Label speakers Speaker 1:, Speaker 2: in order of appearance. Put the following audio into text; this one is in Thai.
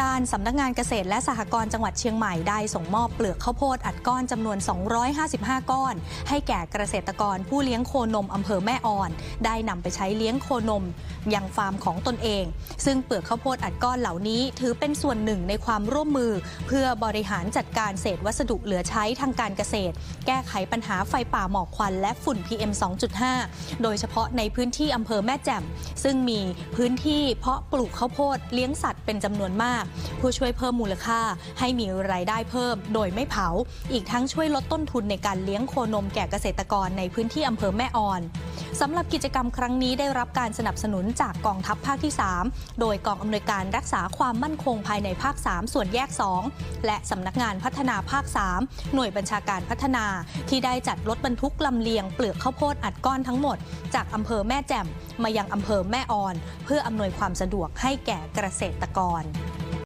Speaker 1: ด้านสำนักงานเกษตรและสหกรณ์จังหวัดเชียงใหม่ได้ส่งมอบเปลือกข้าวโพดอัดก้อนจำนวน 255 ก้อน ให้แก่เกษตรกรผู้เลี้ยงโคนมอำเภอแม่อ่อน ได้นำไปใช้เลี้ยงโคนมยังฟาร์มของตนเอง ซึ่งเปลือกข้าวโพดอัดก้อนเหล่านี้ถือเป็นส่วนหนึ่งในความร่วมมือ เพื่อบริหารจัดการเศษวัสดุเหลือใช้ทางการเกษตร แก้ไขปัญหาไฟป่าหมอกควันและฝุ่น PM 2.5 โดยเฉพาะในพื้นที่อำเภอแม่แจ่มซึ่งมีพื้นที่เพาะปลูกข้าวโพดเลี้ยงสัตว์เป็นจำนวนมากเพื่อช่วยเพิ่มมูลค่า ให้มีรายได้เพิ่ม โดยไม่เผา อีกทั้งช่วยลดต้นทุนในการเลี้ยงโคนมแก่เกษตรกรในพื้นที่อำเภอแม่อ่อนสำหรับกิจกรรมครั้งนี้ได้รับการสนับสนุนจากกองทัพภาคที่ 3 โดยกองอำนวยการรักษาความมั่นคงภายในภาค 3 ส่วนแยก 2 และสำนักงานพัฒนาภาค 3 หน่วยบัญชาการพัฒนา ที่ได้จัดรถบรรทุกลำเลียงเปลือกข้าวโพดอัดก้อนทั้งหมด จากอำเภอแม่แจ่มมายังอำเภอแม่อ่อน เพื่ออำนวยความสะดวกให้แก่เกษตรกร